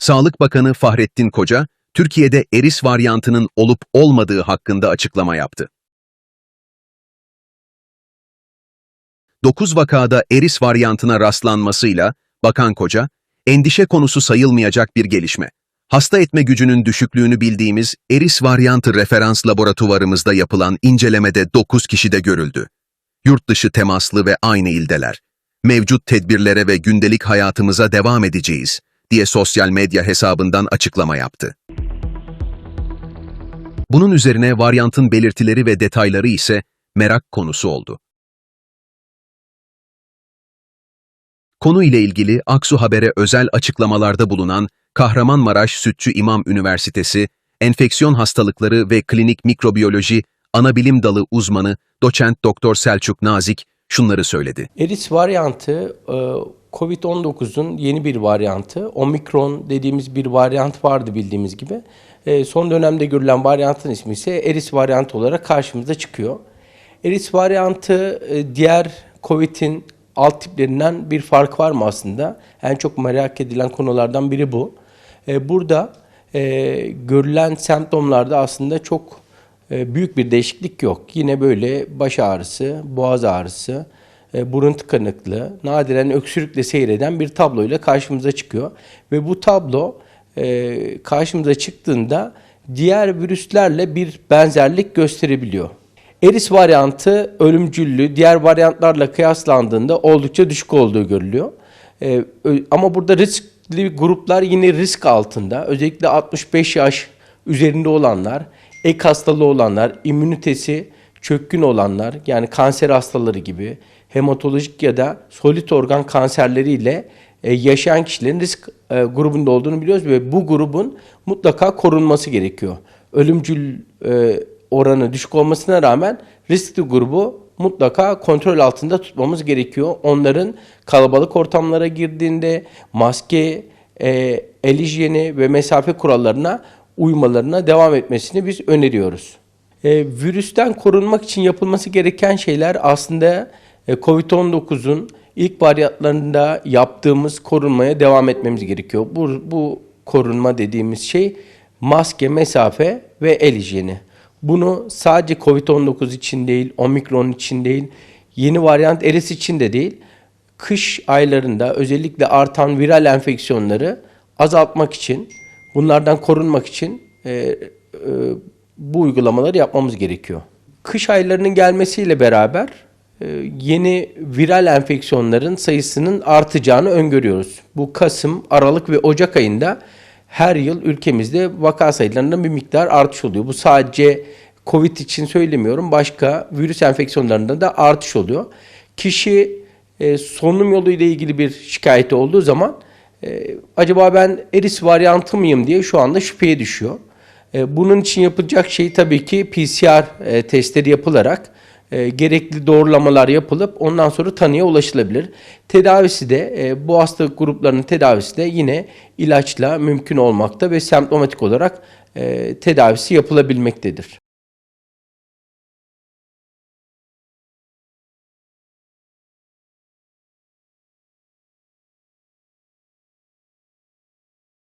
Sağlık Bakanı Fahrettin Koca, Türkiye'de eris varyantının olup olmadığı hakkında açıklama yaptı. 9 vakada eris varyantına rastlanmasıyla Bakan Koca, endişe konusu sayılmayacak bir gelişme. Hasta etme gücünün düşüklüğünü bildiğimiz eris varyantı referans laboratuvarımızda yapılan incelemede 9 kişide görüldü. Yurt dışı temaslı ve aynı ildeler. Mevcut tedbirlere ve gündelik hayatımıza devam edeceğiz, diye sosyal medya hesabından açıklama yaptı. Bunun üzerine varyantın belirtileri ve detayları ise merak konusu oldu. Konu ile ilgili Aksu Haber'e özel açıklamalarda bulunan Kahramanmaraş Sütçü İmam Üniversitesi Enfeksiyon Hastalıkları ve Klinik Mikrobiyoloji Anabilim Dalı uzmanı Doçent Doktor Selçuk Nazik şunları söyledi. Eris varyantı e, COVID-19'un yeni bir varyantı. Omikron dediğimiz bir varyant vardı bildiğimiz gibi. E, Son dönemde görülen varyantın ismi ise Eris varyantı olarak karşımıza çıkıyor. Eris varyantı e, diğer COVID'in alt tiplerinden bir fark var mı aslında? En çok merak edilen konulardan biri bu. Burada görülen semptomlarda aslında çok büyük bir değişiklik yok. Yine böyle baş ağrısı, boğaz ağrısı, e, burun tıkanıklığı, nadiren öksürükle seyreden bir tabloyla karşımıza çıkıyor. Ve bu tablo e, karşımıza çıktığında diğer virüslerle bir benzerlik gösterebiliyor. Eris varyantı ölümcüllü diğer varyantlarla kıyaslandığında oldukça düşük olduğu görülüyor. Ama burada riskli gruplar yine risk altında. Özellikle 65 yaş üzerinde olanlar, ek hastalığı olanlar, immünitesi çökkün olanlar yani kanser hastaları gibi hematolojik ya da solit organ kanserleriyle e, yaşayan kişilerin risk e, grubunda olduğunu biliyoruz ve bu grubun mutlaka korunması gerekiyor. Ölümcül e, oranı düşük olmasına rağmen riskli grubu mutlaka kontrol altında tutmamız gerekiyor. Onların kalabalık ortamlara girdiğinde maske, e, el hijyeni ve mesafe kurallarına uymalarına devam etmesini biz öneriyoruz. E, virüsten korunmak için yapılması gereken şeyler aslında e, COVID-19'un ilk varyantlarında yaptığımız korunmaya devam etmemiz gerekiyor. Bu, bu korunma dediğimiz şey maske, mesafe ve el hijyeni. Bunu sadece COVID-19 için değil, omikron için değil, yeni varyant eris için de değil, kış aylarında özellikle artan viral enfeksiyonları azaltmak için, bunlardan korunmak için e, e, bu uygulamaları yapmamız gerekiyor. Kış aylarının gelmesiyle beraber e, yeni viral enfeksiyonların sayısının artacağını öngörüyoruz. Bu Kasım, Aralık ve Ocak ayında her yıl ülkemizde vaka sayılarında bir miktar artış oluyor. Bu sadece Covid için söylemiyorum. Başka virüs enfeksiyonlarında da artış oluyor. Kişi e, solunum yolu ile ilgili bir şikayeti olduğu zaman e, acaba ben eris varyantı mıyım diye şu anda şüpheye düşüyor. E, bunun için yapılacak şey tabii ki PCR e, testleri yapılarak e, gerekli doğrulamalar yapılıp ondan sonra tanıya ulaşılabilir. Tedavisi de e, bu hastalık gruplarının tedavisi de yine ilaçla mümkün olmakta ve semptomatik olarak e, tedavisi yapılabilmektedir.